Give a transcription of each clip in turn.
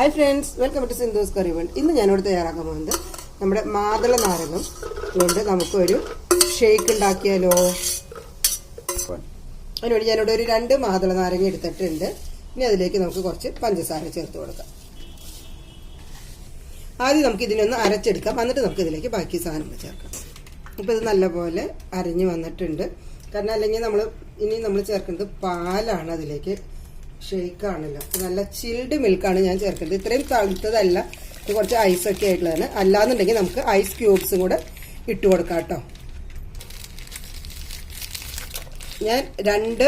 Hi friends welcome to Sindhu's curry world ഇന്ന് ഞാനിവിടെ തയ്യാറാക്കാൻ പോകുന്നത് നമ്മുടെ മാതള നാരകം കൊണ്ട് നമുക്കൊരു ഷേക്ക് ഉണ്ടാക്കിയാലോ? അതിനുവേണ്ടി ഞാനിവിടെ ഒരു രണ്ട് മാതള നാരങ്ങ എടുത്തിട്ടുണ്ട്. ഇനി അതിലേക്ക് നമുക്ക് കുറച്ച് പഞ്ചസാര ചേർത്ത് കൊടുക്കാം. ആദ്യം നമുക്ക് ഇതിനൊന്ന് അരച്ചെടുക്കാം. എന്നിട്ട് നമുക്ക് ഇതിലേക്ക് ബാക്കി സാധനങ്ങൾ ചേർക്കാം. അപ്പോൾ ഇത് നല്ലപോലെ അരഞ്ഞ് വന്നിട്ടുണ്ട്. കാരണം അല്ലെങ്കിൽ നമ്മൾ ഇനി നമ്മൾ ചേർക്കുന്നത് പാലാണ് അതിലേക്ക് ഷേക്കാണല്ലോ നല്ല ചിൽഡ് മിൽക്കാണ് ഞാൻ ചേർക്കുന്നത്. ഇത്രയും തണുത്തതല്ല. ഇത് കുറച്ച് ഒക്കെ ആയിട്ടുള്ളതാണ്. അല്ലാന്നുണ്ടെങ്കിൽ നമുക്ക് ഐസ് ക്യൂബ്സും കൂടെ ഇട്ട് കൊടുക്കാം കേട്ടോ. ഞാൻ രണ്ട്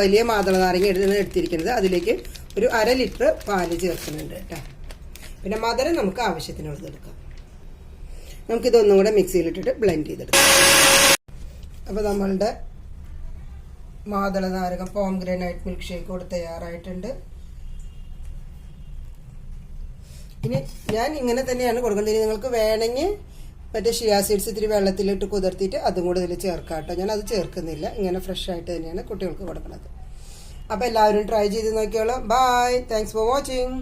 വലിയ മാതള നാരങ്ങ എടുത്ത് എടുത്തിരിക്കുന്നത്. അതിലേക്ക് ഒരു അര ലിറ്റർ പാൽ ചേർക്കുന്നുണ്ട് കേട്ടോ. പിന്നെ മധുരം നമുക്ക് ആവശ്യത്തിനുള്ളത് എടുക്കാം. നമുക്കിതൊന്നും കൂടെ മിക്സിയിലിട്ടിട്ട് ബ്ലെൻഡ് ചെയ്തെടുക്കാം. അപ്പോൾ നമ്മളുടെ മാതള നാരകം പോം ഗ്രനൈറ്റ് മിൽക്ക് ഷേക്ക് കൂടെ തയ്യാറായിട്ടുണ്ട്. ഇനി ഞാൻ ഇങ്ങനെ തന്നെയാണ് കൊടുക്കുന്നത്. ഇനി നിങ്ങൾക്ക് വേണമെങ്കിൽ മറ്റേ ഷിയാ സീഡ്സ് ഇത്തിരി വെള്ളത്തിലിട്ട് കുതിർത്തിയിട്ട് അതും കൂടെ ഇതിൽ ചേർക്കാം കേട്ടോ ഞാൻ അത് ചേർക്കുന്നില്ല. ഇങ്ങനെ ഫ്രഷ് ആയിട്ട് തന്നെയാണ് കുട്ടികൾക്ക് കൊടുക്കുന്നത്. അപ്പോൾ എല്ലാവരും ട്രൈ ചെയ്ത് നോക്കിയോളാം ബായ് താങ്ക്സ് ഫോർ വാച്ചിങ്